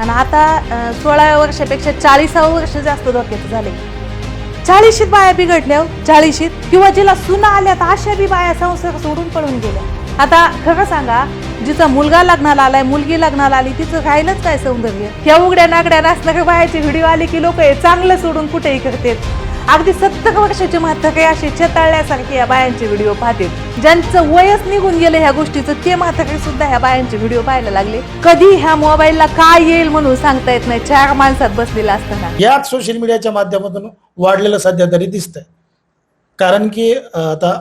आणि आता सोळाव्या वर्षापेक्षा चाळीसावं वर्ष जास्त धोक्याचं झाले. चाळीशीत बाया बिघडल्या हो, चाळीशीत. किंवा जिला सुना आल्या तर अशा बी बाया संसार सोडून पळून गेल्या. आता खरं सांगा जिचा मुलगा लग्नाला आलाय मुलगी लग्नाला आली तिचं राहिलंच काय सौंदर्य? ह्या उघड्या नागड्या नाचणाऱ्या बायाचे व्हिडिओ आले की लोक हे चांगलं सोडून कुठेही करतात. अगदी सत्तर वर्षाचे म्हातारे अशी छेताळल्यासारखे या बायांचे व्हिडिओ पाहतील. ज्यांचं वयच निघून गेलं ह्या गोष्टीचं ते म्हातारे सुद्धा ह्या बायांचे व्हिडिओ पाहायला लागले. कधी ह्या मोबाईलला काय येईल म्हणून सांगता येत नाही. चार माणसात बसलेला असताना. याच सोशल मीडियाच्या माध्यमातून वाढलेलं सध्या तरी दिसतंय. कारण की आता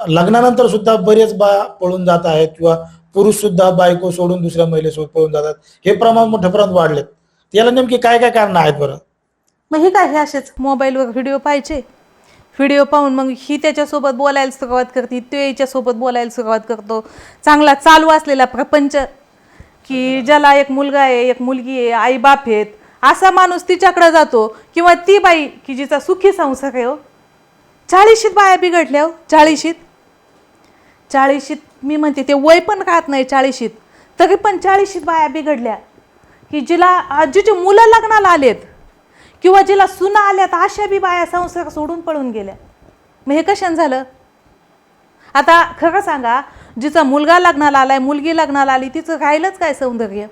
लग्नानंतर सुद्धा बरेच बा पळून जात आहेत किंवा पुरुष सुद्धा बायको सोडून दुसऱ्या महिलेसोबत पळून जातात. हे प्रमाण मोठ्या प्रमाणात वाढलेत. याला नेमकी काय काय कारण आहेत बरं? मग हे काय हे असेच मोबाईलवर व्हिडिओ पाहायचे? व्हिडिओ पाहून मग ही त्याच्यासोबत बोलायला सुरुवात करते तो याच्यासोबत बोलायला सुरुवात करतो. चांगला चालू असलेला प्रपंच की ज्याला एक मुलगा आहे एक मुलगी आहे आई बाप आहेत असा माणूस तिच्याकडे जातो. किंवा ती बाई की जिचा सुखी संसार आहे हो. चाळीशीत बाया बिघडल्या हो चाळीशीत. चाळीशीत मी म्हणते ते वय पण राहत नाही चाळीशीत. तरी पण चाळीशीत बाया बिघडल्या की जिला आ, मुलं लग्नाला आलेत किंवा जिला सुना आल्या तर अशा बी बाया संसार सोडून पळून गेल्या. मग हे कशाने झालं? आता खरं सांगा जिचा मुलगा लग्नाला आलाय मुलगी लग्नाला आली तिचं राहिलंच काय सौंदर्य?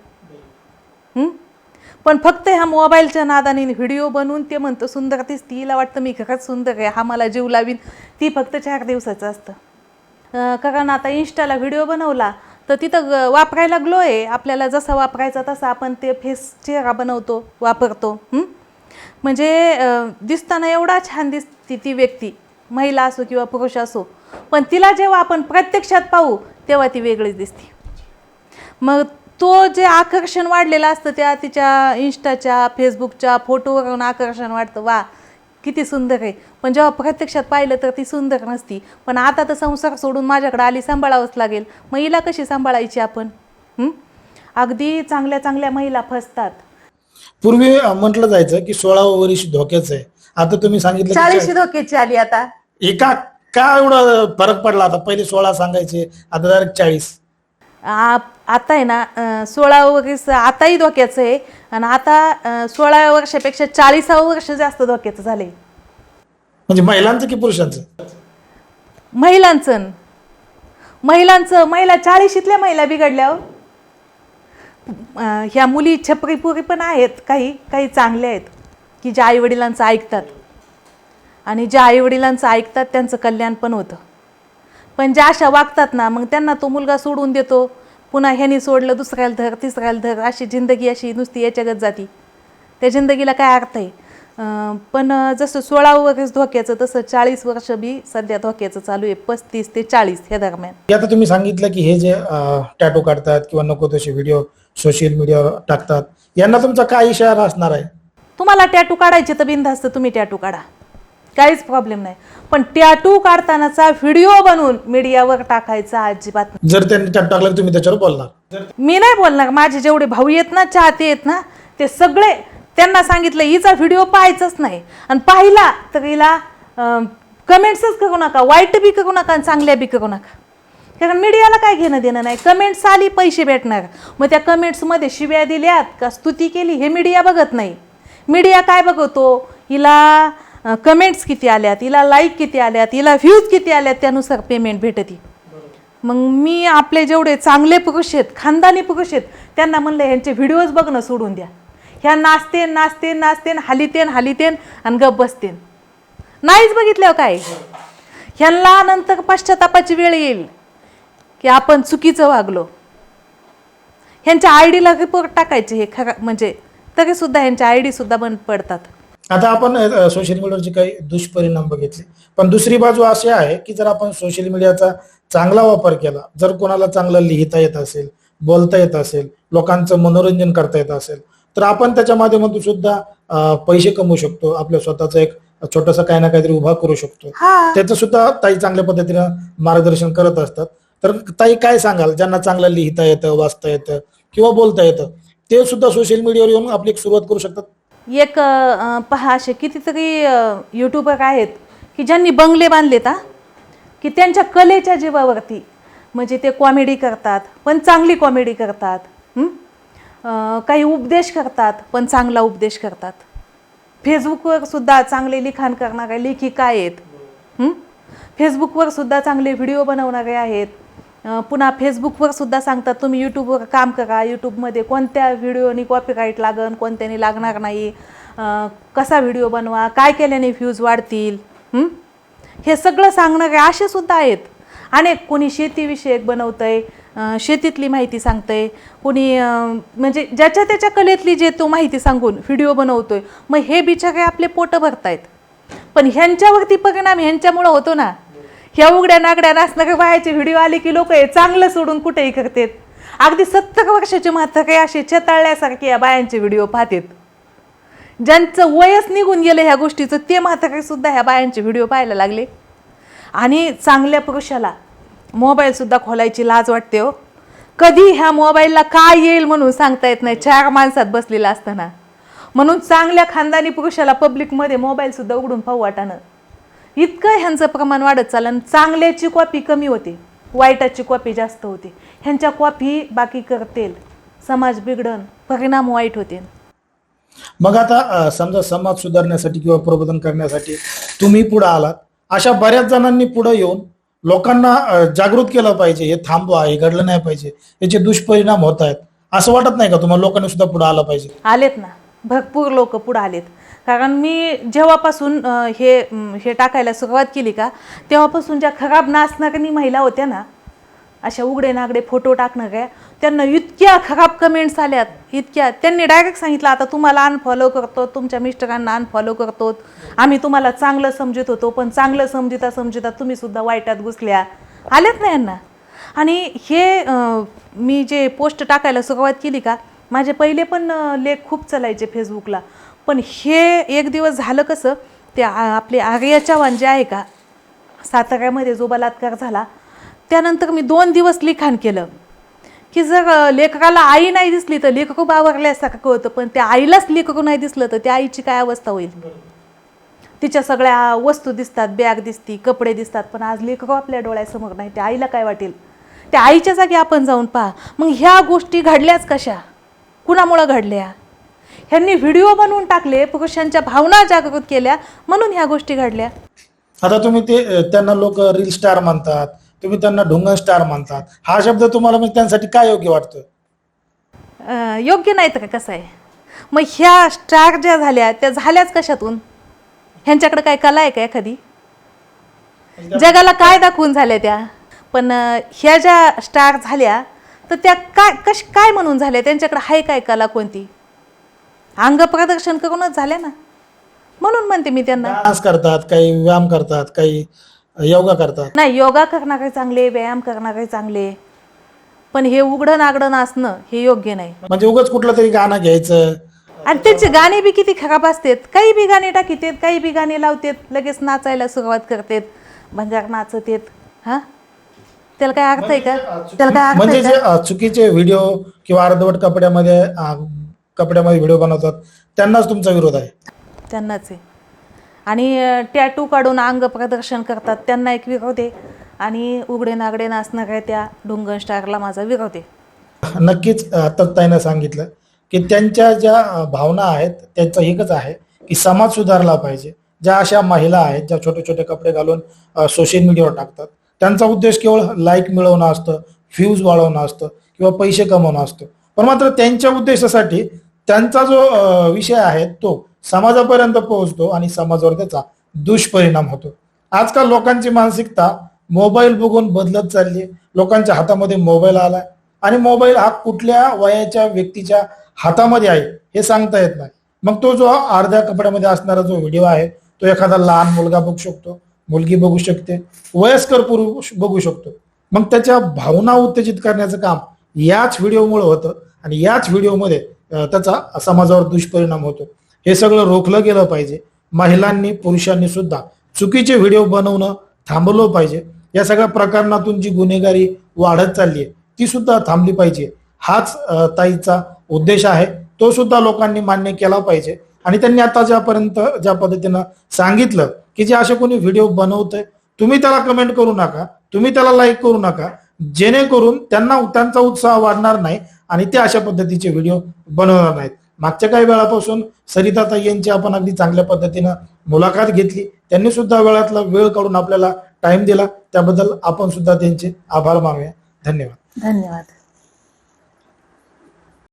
पण फक्त ह्या मोबाईलच्या नादाने व्हिडिओ बनवून ते म्हणतं सुंदर तीच तिला वाटतं मी खरंच सुंदर आहे हा मला जीव लावीन. ती फक्त चार दिवसाचं असतं. कारण आता इन्स्टाला व्हिडिओ बनवला तर तिथं ग- वापरायला ग्लो आहे. आपल्याला जसा वापरायचा तसा आपण ते फेस चेहरा बनवतो वापरतो. म्हणजे दिसताना एवढा छान दिसते ती व्यक्ती महिला असो किंवा पुरुष असो पण तिला जेव्हा आपण प्रत्यक्षात पाहू तेव्हा ती वेगळीच दिसते. मग तो जे आकर्षण वाढलेलं असतं त्या तिच्या इन्स्टाच्या फेसबुकच्या फोटोवरून आकर्षण वाटतं वा किती सुंदर आहे. पण जेव्हा प्रत्यक्षात पाहिलं तर ती सुंदर नसती. पण आता तर संसार सोडून माझ्याकडे आली सांभाळावंच लागेल. मग हिला कशी सांभाळायची आपण? अगदी चांगल्या चांगल्या महिला फसतात. पूर्वी म्हटलं जायचं की सोळावं वर्ष धोक्याचं आहे. आता तुम्ही सांगितलं की चाळीशी धोक्याची आली आता. एका का एवढा फरक पडला? आता पहिले सोळा सांगायचे आता डायरेक्ट चाळीस. आ- आता आहे ना अं, सोळावं वर्ष आताही धोक्याचं आहे. आणि आता अं, सोळाव्या वर्षापेक्षा चाळीसावं वर्ष जास्त धोक्याचं झाले म्हणजे महिलांचं की पुरुषांचं? महिलांचं न. महिलांचं महिला चाळीशीतल्या महिला बिघडल्या हो. ह्या मुली छपरीपुरी पण आहेत काही काही चांगल्या आहेत की ज्या आईवडिलांचं ऐकतात. आणि ज्या आईवडिलांचं ऐकतात त्यांचं कल्याण पण होतं. पण ज्या अशा वागतात ना मग त्यांना तो मुलगा सोडून देतो. पुन्हा ह्यानी सोडलं दुसऱ्याला धर तिसऱ्याला धर अशी जिंदगी अशी नुसती याच्यागत जाती. त्या जिंदगीला काय अर्थ आहे? पण जसं सोळावं वर्ष धोक्याचं तसं चाळीस वर्ष बी सध्या धोक्याचं चालू आहे. पस्तीस ते चाळीस ह्या दरम्यान. आता तुम्ही सांगितलं की हे जे टॅटो काढतात किंवा नको तसे व्हिडिओ सोशल मीडियावर टाकतात यांना तुमचा काय इशारा असणार आहे? तुम्हाला टॅटू काढायचे तर बिनधास्त तुम्ही टॅटू काढा. काहीच प्रॉब्लेम नाही. पण टॅटू काढतानाचा व्हिडिओ बनवून मीडियावर टाकायचा अजिबात. जर त्यांनी टॅटो टाकला तर तुम्ही त्याच्यावर बोलणार. मी नाही बोलणार. माझे जेवढे भाऊ आहेत ना चाहते आहेत ना ते सगळे त्यांना सांगितलं हिचा व्हिडिओ पाहायचाच नाही. आणि पाहिला तर हिला कमेंट्सच करू नका वाईट बी करू नका आणि चांगल्या बी करू नका. कारण मीडियाला काय घेणं देणं नाही. कमेंट्स आली पैसे भेटणार. मग त्या कमेंट्समध्ये शिव्या दिल्यात का स्तुती केली हे मीडिया बघत नाही. मीडिया काय बघतो? हिला कमेंट्स किती आल्यात? हिला लाईक किती आल्यात? हिला व्ह्यूज किती आल्यात? त्यानुसार पेमेंट भेटती. मग मी आपले जेवढे चांगले पुरुष आहेत खानदानी पुरुष आहेत त्यांना म्हणलं ह्यांचे व्हिडिओज बघणं सोडून द्या. ह्या नाचतेन नाचतेन नाचतेन हालितेन हालितेन आणि गप बसतेन. नाहीच बघितल्यावर काय? ह्यांना नंतर पश्चातापाची वेळ येईल की आपण चुकीचं वागलो. ह्यांच्या आय डीला रिपोर्ट टाकायचे हे खरं म्हणजे तरी सुद्धा ह्यांच्या आय सुद्धा बंद पडतात. आता आपण सोशल मीडियावरचे काही दुष्परिणाम बघितले. पण दुसरी बाजू अशी आहे की जर आपण सोशल मीडियाचा चांगला वापर केला जर कोणाला चांगलं लिहिता येत असेल बोलता येत असेल लोकांचं मनोरंजन करता येत असेल तर आपण त्याच्या माध्यमातून सुद्धा पैसे कमवू शकतो. आपल्या स्वतःचा एक छोटासा काही ना काहीतरी उभा करू शकतो. त्याचं सुद्धा ताई चांगल्या पद्धतीनं मार्गदर्शन करत असतात. तर ताई काय सांगाल? ज्यांना चांगलं लिहिता येतं वाचता येतं किंवा बोलता येतं ते सुद्धा सोशल मीडियावर येऊन आपली एक सुरुवात करू शकतात? एक पहा असे कितीतरी यूट्यूबर आहेत की ज्यांनी बंगले बांधलेत हा. की त्यांच्या कलेच्या जीवावरती म्हणजे ते कॉमेडी करतात पण चांगली कॉमेडी करतात हं? काही उपदेश करतात पण चांगला उपदेश करतात. फेसबुकवर सुद्धा चांगले लिखाण करणारे लेखिका आहेत. फेसबुकवर सुद्धा चांगले व्हिडिओ बनवणारे आहेत. पुन्हा फेसबुकवर सुद्धा सांगतात तुम्ही यूट्यूबवर काम करा. यूट्यूबमध्ये कोणत्या व्हिडिओनी कॉपीराईट लागन कोणत्यानी लागणार नाही. कसा व्हिडिओ बनवा? काय केल्याने व्ह्यूज वाढतील? हे? सगळं सांगणारे असे सुद्धा आहेत. अनेक कोणी शेतीविषयक बनवतंय आहे शेतीतली माहिती सांगतंय. कोणी म्हणजे ज्याच्या त्याच्या कलेतली जे तो माहिती सांगून व्हिडिओ बनवतोय मग हे बिचारे आपले पोटं भरतायत. पण ह्यांच्यावरती परिणाम ह्यांच्यामुळं होतो ना. ह्या उघड्या नागड्या नाचणाऱ्या व्हायचे व्हिडिओ आले की लोक हे चांगलं सोडून कुठेही करतात. अगदी सत्तर वर्षाचे काही असे चेताळल्यासारखे या बायांचे व्हिडिओ पाहतात. ज्यांचं वयच निघून गेलं ह्या गोष्टीचं ते म्हातारे सुद्धा ह्या बायांचे व्हिडिओ पाहायला लागले. आणि चांगल्या पुरुषाला मोबाईलसुद्धा खोलायची लाज वाटते हो. कधी ह्या मोबाईलला काय येईल म्हणून सांगता येत नाही. चार माणसात बसलेला असताना. म्हणून चांगल्या खानदानी पुरुषाला पब्लिकमध्ये मोबाईलसुद्धा उघडून पाहू वाटाणं. इतकं ह्यांचं प्रमाण वाढत चालन चांगल्याची कॉपी कमी होते. वाईटाची कॉपी जास्त होते. ह्यांच्या कॉपी बाकी करतील. समाज बिघडन परिणाम वाईट होते मग आता समजा समाज सुधारण्यासाठी किंवा प्रबोधन करण्यासाठी तुम्ही पुढे आलात. अशा बऱ्याच जणांनी पुढे येऊन लोकांना जागृत केलं पाहिजे हे थांबवा हे घडलं नाही पाहिजे याचे दुष्परिणाम होत आहेत. असं वाटत नाही का तुम्हाला लोकांनी सुद्धा पुढे आलं पाहिजे? आलेत ना. भरपूर लोक पुढे आलेत. कारण मी जेव्हापासून हे हे टाकायला सुरुवात केली का तेव्हापासून ज्या खराब नाचणाऱ्यांनी महिला होत्या ना अशा उघडे नागडे फोटो टाकणाऱ्या त्यांना इतक्या खराब कमेंट्स आल्यात इतक्या. त्यांनी डायरेक्ट सांगितलं आता तुम्हाला अनफॉलो करतो तुमच्या मिस्टरांना अनफॉलो करतो. आम्ही तुम्हाला चांगलं समजत होतो पण चांगलं समजिता समजिता तुम्ही सुद्धा वाईटात घुसल्या. आल्यात ना यांना. आणि हे मी जे पोस्ट टाकायला सुरुवात केली का माझे पहिले पण लेख खूप चालायचे फेसबुकला पण हे एक दिवस झालं कसं ते आपले आर्या चव्हाण जे आहे का साताऱ्यामध्ये जो बलात्कार झाला त्यानंतर मी दोन दिवस लिखाण केलं. की जर लेखकाला आई नाही दिसली तर लेखक बावरल्यासारखं होतं पण त्या आईलाच लेखक नाही दिसलं तर त्या आईची काय अवस्था होईल? तिच्या सगळ्या वस्तू दिसतात बॅग दिसती कपडे दिसतात पण आज लेखक आपल्या डोळ्यासमोर नाही. त्या आईला काय वाटेल? त्या आईच्या जागी आपण जाऊन पहा. मग ह्या गोष्टी घडल्याच कशा? कुणामुळं घडल्या? ह्यांनी व्हिडिओ बनवून टाकले पुरुषांच्या भावना जागृत केल्या म्हणून ह्या गोष्टी घडल्या. आता तुम्ही ते त्यांना लोक रील स्टार म्हणतात तुम्ही त्यांना ढुंगण स्टार म्हणतात हा शब्द तुम्हाला म्हणजे त्यांसाठी काय योग्य वाटतं अं, योग्य नाही तर का कसं आहे? मग ह्या स्टार ज्या झाल्या त्या झाल्याच कशातून? ह्यांच्याकडे काय कला आहे का एखादी? जगाला काय दाखवून झाल्या त्या? पण अं, ह्या ज्या स्टार झाल्या तर त्या काय कश काय म्हणून झाल्या? त्यांच्याकडे आहे काय कला कोणती? अंग प्रदर्शन करूनच झाल्या ना? म्हणून म्हणते मी त्यांना. डान्स करतात काही व्यायाम करतात काही योगा करतात. नाही योगा करणारे चांगले व्यायाम करणारे चांगले. पण हे उघडं नागडं नाचणं हे योग्य नाही. म्हणजे उगाच कुठलं तरी गाणं घ्यायचं. आणि त्याचे गाणे बी किती खराब असतात. काही बी गाणे टाकीतेत काही बी गाणे लावतेत लगेच नाचायला सुरुवात करतेत. भंगार नाचतेत. हा? त्याला काय अर्थ आहे का? त्याला काय अर्थ म्हणजे आहे जे का? अ, चुकीचे व्हिडिओ किंवा अर्धवट कपड्यामध्ये अ, कपड्यामध्ये व्हिडिओ बनवतात त्यांनाच तुमचा विरोध आहे. त्यांनाच आहे. आणि टॅटू काढून अंग प्रदर्शन करतात. त्यांना एक विरोध आणि उघडे नागडे नाचणाऱ्या त्या डोंगन स्टारला माझा विरोध नक्कीच आता सांगितलं की त्यांच्या ज्या भावना आहेत त्यांचं एकच आहे की समाज सुधारला पाहिजे. ज्या अशा महिला आहेत ज्या छोटे छोटे कपडे घालून सोशल मीडियावर टाकतात त्यांचा उद्देश केवळ लाईक मिळवणं असतं व्ह्यूज वाढवणं असतं किंवा पैसे कमवणं असतं. पण मात्र त्यांच्या उद्देशासाठी त्यांचा जो विषय आहे तो समाजापर्यंत पोहोचतो आणि समाजावर त्याचा दुष्परिणाम होतो. आजकाल लोकांची मानसिकता मोबाईल बघून बदलत चालली आहे. लोकांच्या हातामध्ये मोबाईल आलाय. आणि मोबाईल हा कुठल्या वयाच्या व्यक्तीच्या हातामध्ये आहे हे सांगता येत नाही. मग तो जो अर्ध्या कपड्यामध्ये असणारा जो व्हिडिओ आहे तो एखादा लहान मुलगा बघू शकतो मुलगी बघू शकते वयस्कर पुरुष बघू शकतो. मग त्याच्या भावना उत्तेजित करण्याचं काम याच व्हिडिओमुळे होतं आणि याच व्हिडिओमध्ये त्याचा समाजावर दुष्परिणाम होतो. हे सगळं रोखलं गेलं पाहिजे. महिलांनी पुरुषांनी सुद्धा चुकीचे व्हिडिओ बनवणं थांबवलं पाहिजे. या सगळ्या प्रकरणातून जी गुन्हेगारी वाढत चालली आहे ती सुद्धा थांबली पाहिजे. हाच ताईचा उद्देश आहे. तो सुद्धा लोकांनी मान्य केला पाहिजे. आणि त्यांनी आता ज्यापर्यंत ज्या पद्धतीनं सांगितलं की जे असे कोणी व्हिडिओ बनवतंय तुम्ही त्याला कमेंट करू नका तुम्ही त्याला लाईक करू नका. जेणेकरून त्यांना त्यांचा उत्साह वाढणार नाही आणि ते अशा पद्धतीचे व्हिडिओ बनवणार नाहीत. मागच्या काही वेळापासून सरिताताई यांची आपण अगदी चांगल्या पद्धतीनं मुलाखत घेतली. त्यांनी सुद्धा वेळातला वेळ काढून आपल्याला टाइम दिला. त्याबद्दल आपण सुद्धा त्यांचे आभार मानूया. धन्यवाद. धन्यवाद.